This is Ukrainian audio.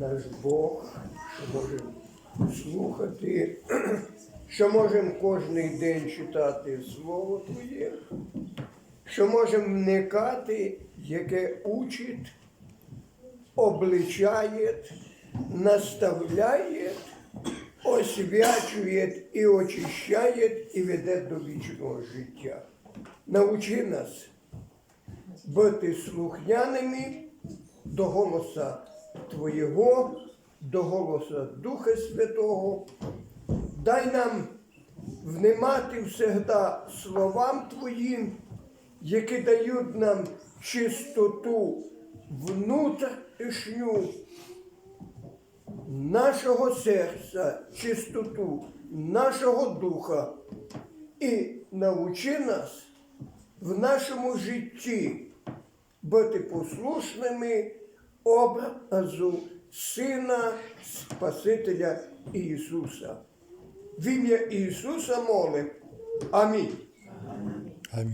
наш Бог, що можемо слухати, що можемо кожен день читати Слово Твоє, що можемо вникати, яке учить, обличає, наставляє, освячує і очищає, і веде до вічного життя. Научи нас бути слухняними до голоса Твоєго, до голоса Духа Святого. Дай нам внимати всегда словам Твоїм, які дають нам чистоту внутрішню нашого серця, чистоту нашого духа і научи нас в нашому житті бути послушними образу Сина Спасителя Ісуса. В ім'я Ісуса молим. Амінь. Амінь.